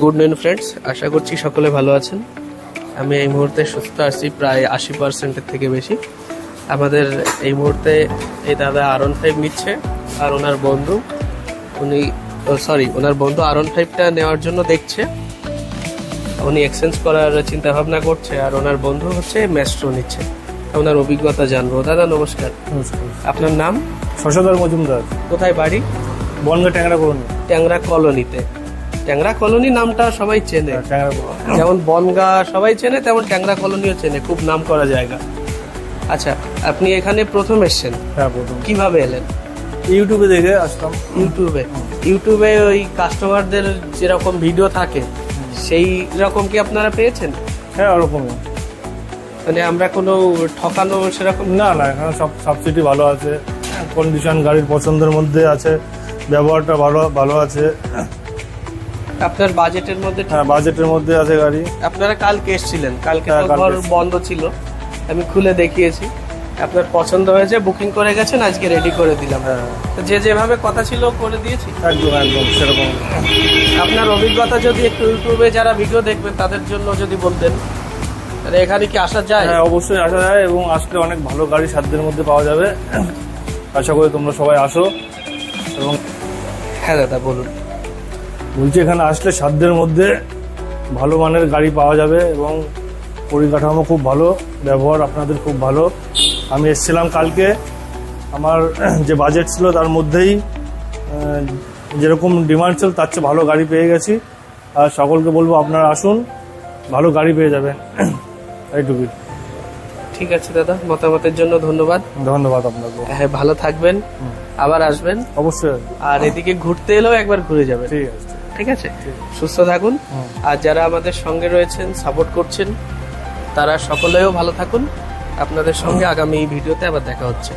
Good নিন friends আশা করছি সকলে ভালো আছেন। আমি এই মুহূর্তে সুস্থ আছি প্রায় আশি পার্সেন্টের থেকে বেশি। আমাদের এই মুহূর্তে এই দাদা আরন ফাইভ নিচ্ছে আর ওনার বন্ধু উনি সরি ওনার বন্ধু আরন ফাইভটা নেওয়ার জন্য দেখছে। উনি এক্সচেঞ্জ করার চিন্তা ভাবনা করছে আর ওনার বন্ধু হচ্ছে ম্যাস্ট্রো নিচ্ছে। ওনার অভিজ্ঞতা জানব। দাদা নমস্কার। আপনার নাম? শশধর মজুমদার। কোথায় বাড়ি? বনগা ট্যাংরা করুন ট্যাংরা কলোনিতে। ট্যাংরা কলোনি নামটা সবাই চেনে। যেমন বনগা সবাই চেনে তেমন ট্যাংরা কলোনিও চেনে খুব নাম করা জায়গা। আচ্ছা আপনি এখানে প্রথম এসেছেন। হ্যাঁ কীভাবে এলেন? ইউটিউবে দেখে আসলাম ইউটিউবে। ইউটিউবে ওই কাস্টমারদের যেরকম ভিডিও থাকে সেই রকম কি আপনারা পেয়েছেন? হ্যাঁ ওরকম মানে আমরা কোনো ঠকানো সেরকম? না না এখানে সব সাবসিডি ভালো আছে। কন্ডিশন গাড়ির পছন্দের মধ্যে আছে ব্যবহারটা ভালো ভালো আছে। আপনার বাজেটের মধ্যে হ্যাঁ বাজেটের মধ্যে আছে গাড়ি। আপনারা কালকে এসেছিলেন। কালকে হ্যাঁ, তো ঘর বন্ধ ছিল। আমি খুলে দেখিয়েছি। আপনার পছন্দ হয়েছে বুকিং করে গেছেন আজকে রেডি করে দিলাম। হ্যাঁ। যে যেভাবে কথা ছিল করে দিয়েছি? একদম একদম সেরকম। আপনার অভিজ্ঞতা যদি একটু ইউটিউবে যারা ভিডিও দেখবেন তাদের জন্য যদি বলতেন তাহলে এখানে কি আসা যায়? হ্যাঁ অবশ্যই আসা যায় এবং আসলে অনেক ভালো গাড়ি সাধ্যের মধ্যে পাওয়া যাবে। আশা করি তোমরা সবাই আসো এবং হ্যাঁ দাদা বলুন। বলছি এখানে আসলে সাধ্যের মধ্যে ভালো মানের গাড়ি পাওয়া যাবে এবং পরিকাঠামো খুব ভালো ব্যবহার আপনাদের খুব ভালো। আমি এসেছিলাম কালকে। আমার যে বাজেট ছিল তার মধ্যেই যেরকম ডিমান্ড ছিল তার চেয়ে ভালো গাড়ি পেয়ে গেছি। আর সকলকে বলব আপনারা আসুন ভালো গাড়ি পেয়ে যাবেন। এইটুকুই ঠিক আছে দাদা মতামতের জন্য ধন্যবাদ। ধন্যবাদ আপনাকে। হ্যাঁ ভালো থাকবেন আবার আসবেন। অবশ্যই। আর এদিকে ঘুরতে এলেও একবার ঘুরে যাবেন। ঠিক আছে। ঠিক আছে? সুস্থ থাকুন। আর যারা আমাদের সঙ্গে রয়েছেন সাপোর্ট করছেন তারা সকলেও ভালো থাকুন। আপনাদের সঙ্গে আগামী ভিডিওতে আবার দেখা হচ্ছে।